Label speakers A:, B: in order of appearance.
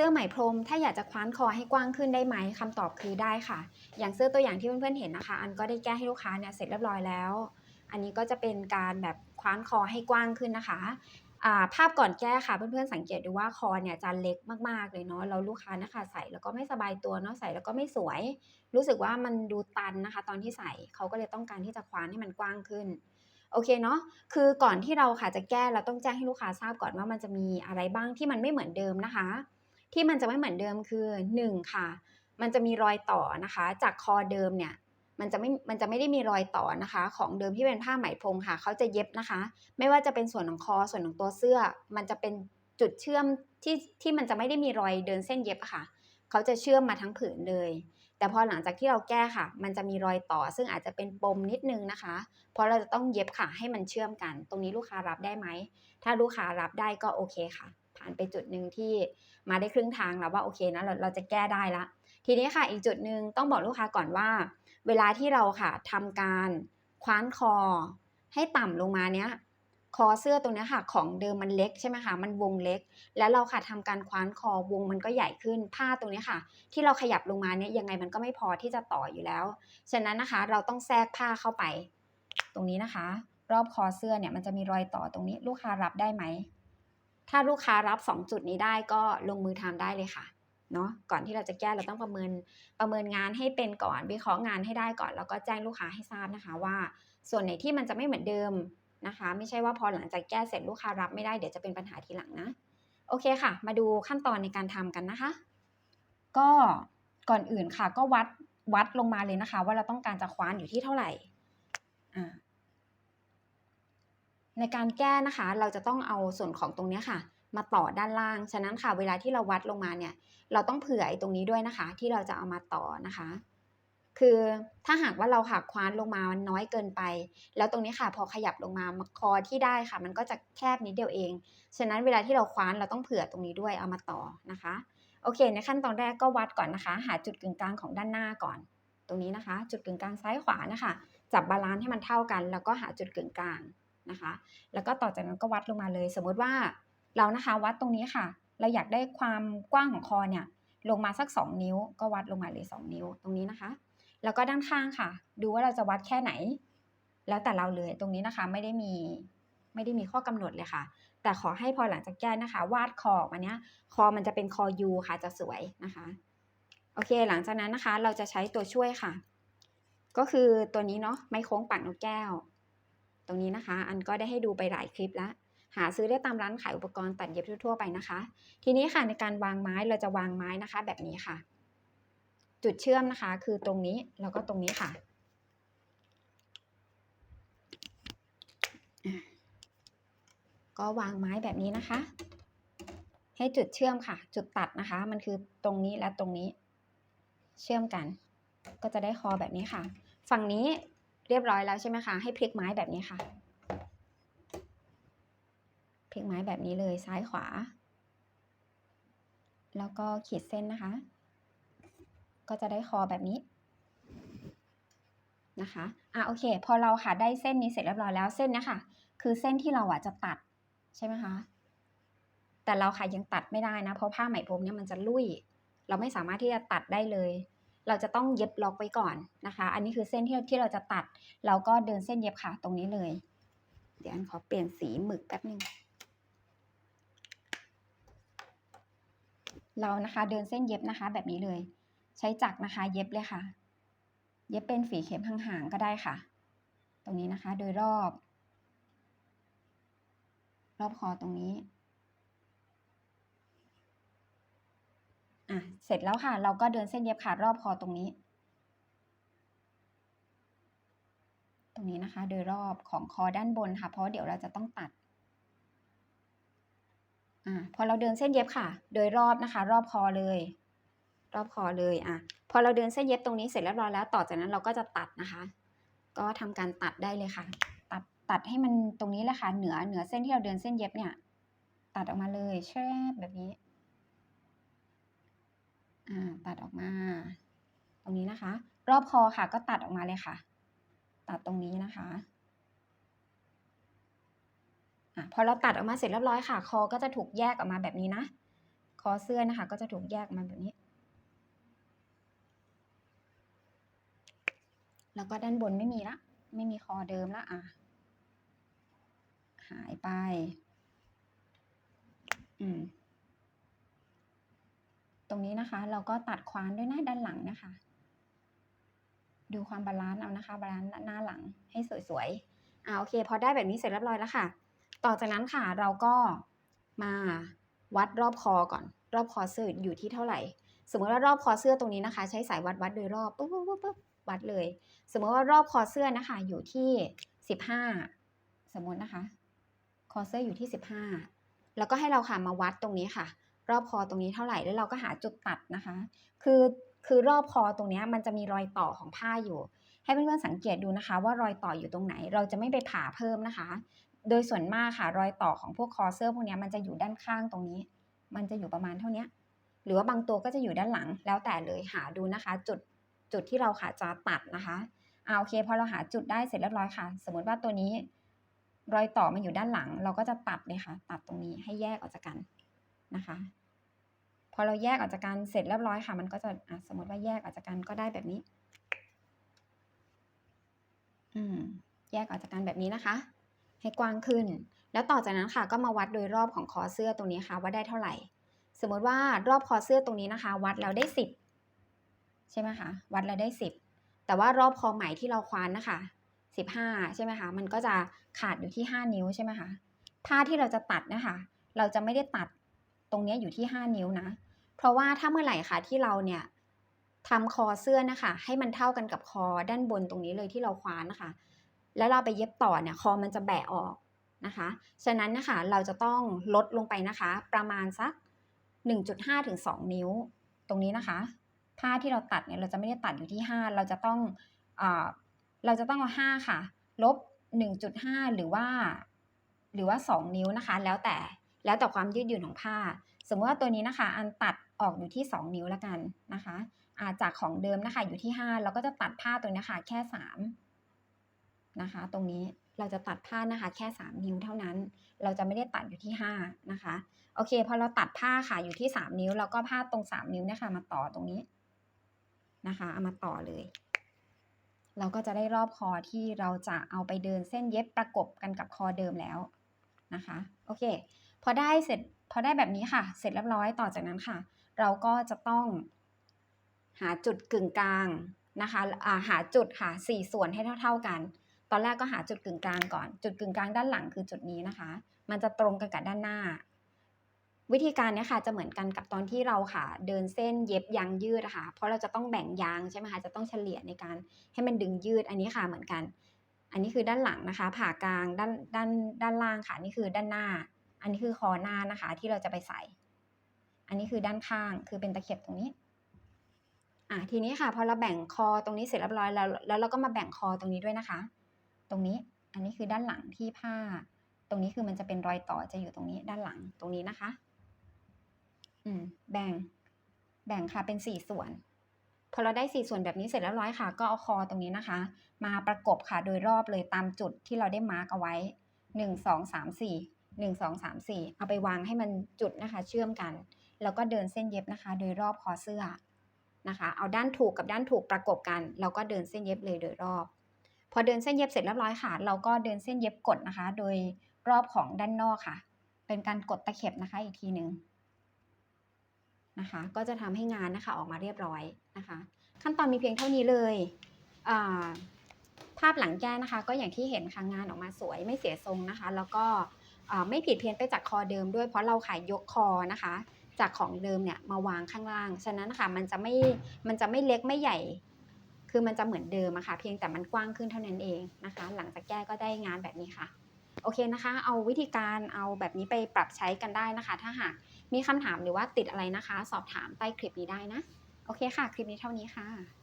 A: สื้อไหมพรม ถ้าอยากจะคว้านคอให้กว้างขึ้นได้ไหมคำตอบคือได้ค่ะ อย่างเสื้อตัวอย่างที่เพื่อนๆเห็นนะคะ อันก็ได้แก้ให้ลูกค้าเนี่ยเสร็จเรียบร้อยแล้ว อันนี้ก็จะเป็นการแบบคว้านคอให้กว้างขึ้นนะคะภาพก่อนแก้ค่ะเพื่อนๆสังเกตดูว่าคอเนี่ยจะเล็กมากๆเลยเนาะแล้วลูกค้านะคะใส่แล้วก็ไม่สบายตัวเนาะใส่แล้วก็ไม่สวย รู้สึกว่ามันดูตันนะคะ ตอนที่ใส่เขาก็เลยต้องการที่จะคว้านให้มันกว้างขึ้นโอเคเนาะคือก่อนที่เราค่ะจะแก้เราต้องแจ้งให้ลูกค้าทราบก่อนว่ามันจะมีอะไรบ้างที่มันไม่เหมือนเดิมนะคะ ที่มันจะไม่เหมือนเดิมคือ 1 ค่ะ มันจะมีรอยต่อนะคะ จากคอเดิมเนี่ยมันจะไม่ มันจะไม่ได้มีรอยต่อนะคะ ของเดิมที่เป็นผ้าไหมพรมค่ะ เขาจะเย็บนะคะ ไม่ว่าจะเป็นส่วนของคอส่วนของตัวเสื้อ มันจะเป็นจุดเชื่อมที่ที่มันจะไม่ได้มีรอยเดินเส้นเย็บค่ะ เขาจะเชื่อมมาทั้งผืนเลย แต่พอหลังจากที่เราแก้ค่ะ มันจะมีรอยต่อ ซึ่งอาจจะเป็นปมนิดนึงนะคะ เพราะเราจะต้องเย็บค่ะ ให้มันเชื่อมกัน ตรงนี้ลูกค้ารับได้ไหม ถ้าลูกค้ารับได้ก็โอเคค่ะ ผ่านไปจุดหนึ่งที่มาได้ครึ่งทางแล้วว่าโอเคนะเราเราจะแก้ได้ละ ทีนี้ค่ะอีกจุดหนึ่งต้องบอกลูกค้าก่อนว่า เวลาที่เราค่ะทำการคว้านคอ ให้ต่ำลงมาเนี้ยคอเสื้อตรงนี้ค่ะ ของเดิมมันเล็กใช่ไหมคะมันวงเล็ก แล้วเราค่ะทำการคว้านคอวงมันก็ใหญ่ขึ้นผ้าตรงนี้ค่ะ ที่เราขยับลงมาเนี่ยยังไงมันก็ไม่พอที่จะต่ออยู่แล้ว ฉะนั้นนะคะเราต้องแทรกผ้าเข้าไป ตรงนี้นะคะ รอบคอเสื้อเนี่ยมันจะมีรอยต่อตรงนี้ลูกค้ารับได้ไหม ถ้าลูกค้ารับ 2 จุดนี้ได้ก็ลงมือทำได้เลยค่ะเนาะก่อนที่เราจะแก้เราต้องประเมินประเมินงานให้เป็นก่อนวิเคราะห์งานให้ได้ก่อน แล้วก็แจ้งลูกค้าให้ทราบนะคะว่า ส่วนไหนที่มันจะไม่เหมือนเดิมนะคะ ไม่ใช่ว่าพอหลังจากแก้เสร็จลูกค้ารับไม่ได้เดี๋ยวจะเป็นปัญหาทีหลังนะโอเคค่ะ มาดูขั้นตอนในการทำกันนะคะ ก็ก่อนอื่นค่ะก็วัดวัดลงมาเลยนะคะ ว่าเราต้องการจะคว้านอยู่ที่เท่าไหร่อ่า ในการแก้นะคะ เราจะต้องเอาส่วนของตรงนี้ค่ะ มาต่อด้านล่าง ฉะนั้นค่ะ เวลาที่เราวัดลงมาเนี่ย เราต้องเผื่อไอ้ตรงนี้ด้วยนะคะ ที่เราจะเอามาต่อนะคะ คือถ้าหากว่าเราหักคว้านลงมามันน้อยเกินไป แล้วตรงนี้ค่ะ พอขยับลงมาคอที่ได้ค่ะ มันก็จะแคบนิดเดียวเอง ฉะนั้นเวลาที่เราคว้านเราต้องเผื่อตรงนี้ด้วยเอามาต่อนะคะ โอเค ในขั้นตอนแรกก็วัดก่อนนะคะ หาจุดกึ่งกลางของด้านหน้าก่อน ตรงนี้นะคะ จุดกึ่งกลางซ้ายขวานะคะ จับบาลานซ์ให้มันเท่ากัน แล้วก็หาจุดกึ่งกลาง นะคะ แล้วก็ต่อจากนั้นก็วัดลงมาเลย สมมุติว่าเรานะคะวัดตรงนี้ค่ะ เราอยากได้ความกว้างของคอเนี่ยลงมาสัก 2 นิ้ว ก็วัดลงมาเลย 2 นิ้วตรงนี้นะคะ แล้วก็ด้านข้างค่ะ ดูว่าเราจะวัดแค่ไหน แล้วแต่เราเลยตรงนี้นะคะไม่ได้มีไม่ได้มีข้อกำหนดเลยค่ะ แต่ขอให้พอหลังจากแก้นะคะ วาดคอออกมาเนี้ยคอมันจะเป็นคอยูค่ะจะสวยนะคะโอเค หลังจากนั้นนะคะ เราจะใช้ตัวช่วยค่ะ ก็คือตัวนี้เนาะไม้โค้งปากนกแก้ว ตรงนี้นะคะ อันก็ได้ให้ดูไปหลายคลิปแล้ว หาซื้อได้ตามร้านขายอุปกรณ์ตัดเย็บทั่วๆไปนะคะ ทีนี้ค่ะในการวางไม้เราจะวางไม้นะคะ แบบนี้ค่ะ จุดเชื่อมนะคะ คือตรงนี้แล้วก็ตรงนี้ค่ะอะก็วางไม้แบบนี้นะคะ ให้จุดเชื่อมค่ะ จุดตัดนะคะ มันคือตรงนี้และตรงนี้ เชื่อมกัน ก็จะได้คอแบบนี้ค่ะ ฝั่งนี้ เรียบร้อยแล้วใช่ไหมคะ ให้พลิกไม้แบบนี้ค่ะพลิกไม้แบบนี้เลยซ้ายขวา แล้วก็ขีดเส้นนะคะ ก็จะได้คอแบบนี้นะคะอะโอเค พอเราค่ะได้เส้นนี้เสร็จเรียบร้อยแล้วเส้นนี้ค่ะคือเส้นที่เราอะจะตัดใช่ไหมคะแต่เราค่ะยังตัดไม่ได้นะ เพราะผ้าไหมพรมเนี่ยมันจะลุยเราไม่สามารถที่จะตัดได้เลย เราจะต้องเย็บล็อกไว้ก่อนนะคะ อันนี้คือเส้นที่ที่เราจะตัด เราก็เดินเส้นเย็บค่ะตรงนี้เลย เดี๋ยวอันขอเปลี่ยนสีหมึกแป๊บนึงเรานะคะเดินเส้นเย็บนะคะ แบบนี้เลย ใช้จักรนะคะ เย็บเลยค่ะ เย็บเป็นฝีเข็มห่างๆก็ได้ค่ะ ตรงนี้นะคะ โดยรอบ รอบคอตรงนี้ะเสร็จแล้วค่ะ เราก็เดินเส้นเย็บค่ะรอบคอตรงนี้ ตรงนี้นะคะ โดยรอบของคอด้านบนค่ะ เพราะเดี๋ยวเราจะต้องตัดอ่าพอเราเดินเส้นเย็บค่ะ โดยรอบนะคะ รอบคอเลย รอบคอเลยอะพอเราเดินเส้นเย็บตรงนี้เสร็จเรียบร้อยแล้ว ต่อจากนั้นเราก็จะตัดนะคะ ก็ทำการตัดได้เลยค่ะ ตัดตัดให้มันตรงนี้แหละค่ะ เหนือเหนือเส้นที่เราเดินเส้นเย็บเนี่ย ตัดออกมาเลยแช่แบบนี้ ตัดออกมา ตรงนี้นะคะ รอบคอค่ะก็ตัดออกมาเลยค่ะ ตัดตรงนี้นะคะอะพอเราตัดออกมาเสร็จเรียบร้อยค่ะ คอก็จะถูกแยกออกมาแบบนี้นะ คอเสื้อนะคะ ก็จะถูกแยกออกมาแบบนี้ แล้วก็ด้านบนไม่มีละ ไม่มีคอเดิมละอะ หายไป อืม ตรงนี้นะคะ เราก็ตัดควานด้วยหน้าด้านหลังนะคะ ดูความบาลานซ์เอานะคะ บาลานซ์หน้าหลังให้สวยๆอ่าโอเค พอได้แบบนี้เสร็จเรียบร้อยแล้วค่ะ ต่อจากนั้นค่ะเราก็มาวัดรอบคอก่อน รอบคอเสื้ออยู่ที่เท่าไหร่ สมมติว่ารอบคอเสื้อตรงนี้นะคะ ใช้สายวัดวัดโดยรอบปุ๊บปุ๊บปุ๊บปุ๊บวัดเลย สมมติว่ารอบคอเสื้อนะคะ อยู่ที่สิบห้าสมมตินะคะ คอเสื้ออยู่ที่สิบห้าแล้วก็ให้เราค่ะมาวัดตรงนี้ค่ะ รอบคอตรงนี้เท่าไหร่แล้วเราก็หาจุดตัดนะคะ คือคือรอบคอตรงนี้มันจะมีรอยต่อของผ้าอยู่ ให้เพื่อนๆสังเกตดูนะคะ ว่ารอยต่ออยู่ตรงไหน เราจะไม่ไปผ่าเพิ่มนะคะ โดยส่วนมากค่ะรอยต่อของพวกคอเสื้อพวกนี้มันจะอยู่ด้านข้างตรงนี้ มันจะอยู่ประมาณเท่านี้หรือว่าบางตัวก็จะอยู่ด้านหลังแล้วแต่เลยหาดูนะคะ จุดจุดที่เราค่ะจะตัดนะคะเอาโอเคพอเราหาจุดได้เสร็จเรียบร้อยค่ะ สมมติว่าตัวนี้ รอยต่อมันอยู่ด้านหลัง เราก็จะตัดเลยค่ะ ตัดตรงนี้ให้แยกออกจากกันนะคะ อเราแยกออกจากกันเสร็จเรียบร้อยค่ะ มันก็จะะสมมติว่าแยกออกจากกันก็ได้แบบนี้ อืม แยกออกจากกันแบบนี้นะคะ ให้กว้างขึ้น แล้วต่อจากนั้นค่ะ ก็มาวัดโดยรอบของคอเสื้อตรงนี้ค่ะ ว่าได้เท่าไหร่ สมมติว่ารอบคอเสื้อตรงนี้นะคะ วัดแล้วได้สิบใช่ไหมคะ วัดแล้วได้สิบแต่ว่ารอบคอไหมที่เราคว้านนะคะสิบห้าใช่ไหมคะ มันก็จะขาดอยู่ที่ห้านิ้วใช่ไหมคะ ผ้าที่เราจะตัดนะคะ เราจะไม่ได้ตัดตรงนี้อยู่ที่ห้านิ้วนะ เพราะว่าถ้าเมื่อไหร่ค่ะที่เราเนี่ยทำคอเสื้อนะคะ ให้มันเท่ากันกับคอด้านบนตรงนี้เลยที่เราคว้านนะคะ แล้วเราไปเย็บต่อเนี่ยคอมันจะแบะออกนะคะ ฉะนั้นนะคะเราจะต้องลดลงไปนะคะ ประมาณสัก 1.5ถึง2นิ้ว ตรงนี้นะคะ ผ้าที่เราตัดเนี่ยเราจะไม่ได้ตัดอยู่ที่ 5 เราจะต้องเอเราจะต้องเอา5ค่ะลบ 1.5 หรือว่า หรือว่า 2 นิ้วนะคะ แล้วแต่แล้วแต่ความยืดหยุ่นของผ้า สมมติว่าตัวนี้นะคะ อันตัดออกอยู่ที่ 2 นิ้วแล้วกันนะคะอาจากของเดิมนะคะอยู่ที่ 5 เราก็จะตัดผ้าตรงนี้ค่ะแค่ 3 นะคะ ตรงนี้เราจะตัดผ้านะคะแค่ 3 นิ้วเท่านั้น เราจะไม่ได้ตัดอยู่ที่ 5 นะคะ โอเคพอเราตัดผ้าค่ะอยู่ที่ 3 นิ้ว แล้วก็ผ้าตรง 3 นิ้วเนี่ยค่ะมาต่อตรงนี้นะคะเอามาต่อเลย เราก็จะได้รอบคอที่เราจะเอาไปเดินเส้นเย็บประกบกันกับคอเดิมแล้วนะคะ โอเค พอได้เสร็จ พอได้แบบนี้ค่ะ เสร็จเรียบร้อยต่อจากนั้นค่ะ เราก็จะต้อง หาจุดกึ่งกลางนะคะาหาจุดค่ะสี่ส่วนให้เท่า ๆกัน ตอนแรกก็หาจุดกึ่งกลางก่อน จุดกึ่งกลางด้านหลังคือจุดนี้นะคะ มันจะตรงกันกับด้านหน้า วิธีการเนี้ยค่ะจะเหมือนกันกับตอนที่เราค่ะ เดินเส้นเย็บยางยืดนะคะเพราะเราจะต้องแบ่งยางใช่ไหมคะจะต้องเฉลี่ยในการให้มันดึงยืดอันนี้ค่ะเหมือนกัน อันนี้คือด้านหลังนะคะ ผ่ากลางด้านด้านด้านล่างค่ะนี่คือด้านหน้า อันนี้คือคอหน้านะคะ ที่เราจะไปใส่ อันนี้คือด้านข้างคือเป็นตะเข็บตรงนี้อะทีนี้ค่ะ พอเราแบ่งคอตรงนี้เสร็จเรียบร้อยแล้วแล้วเราก็มาแบ่งคอตรงนี้ด้วยนะคะ ตรงนี้อันนี้คือด้านหลังที่ผ้า ตรงนี้คือมันจะเป็นรอยต่อจะอยู่ตรงนี้ด้านหลังตรงนี้นะคะ อืม แบ่ง แบ่งค่ะเป็นสี่ส่วน พอเราได้สี่ส่วนแบบนี้เสร็จแล้วร้อยค่ะ ก็เอาคอตรงนี้นะคะ มาประกบค่ะโดยรอบเลยตามจุดที่เราได้มาร์กเอาไว้หนึ่งสองสามสี่ หนึ่งสองสามสี่เอาไปวางให้มันจุดนะคะเชื่อมกัน แล้วก็เดินเส้นเย็บนะคะ โดยรอบคอเสื้อนะคะ เอาด้านถูกกับด้านถูกประกบกัน แล้วก็เดินเส้นเย็บเลยโดยรอบ พอเดินเส้นเย็บเสร็จเรียบร้อยค่ะ เราก็เดินเส้นเย็บกดนะคะ โดยรอบของด้านนอกค่ะ เป็นการกดตะเข็บนะคะอีกทีหนึ่งนะคะ ก็จะทำให้งานนะคะออกมาเรียบร้อยนะคะ ขั้นตอนมีเพียงเท่านี้เลยภาพหลังแก้นะคะ ก็อย่างที่เห็นค่ะงานออกมาสวยไม่เสียทรงนะคะ แล้วก็ ไม่ผิดเพี้ยนไปจากคอเดิมด้วย เพราะเราขายยกคอนะคะ จากของเดิมเนี่ยมาวางข้างล่าง ฉะนั้นค่ะมันจะไม่มันจะไม่เล็กไม่ใหญ่ คือมันจะเหมือนเดิมอะค่ะ เพียงแต่มันกว้างขึ้นเท่านั้นเองนะคะ หลังจากแก้ก็ได้งานแบบนี้ค่ะโอเคนะคะ เอาวิธีการเอาแบบนี้ไปปรับใช้กันได้นะคะ ถ้าหากมีคำถามหรือว่าติดอะไรนะคะ สอบถามใต้คลิปนี้ได้นะ โอเคค่ะ คลิปนี้เท่านี้ค่ะ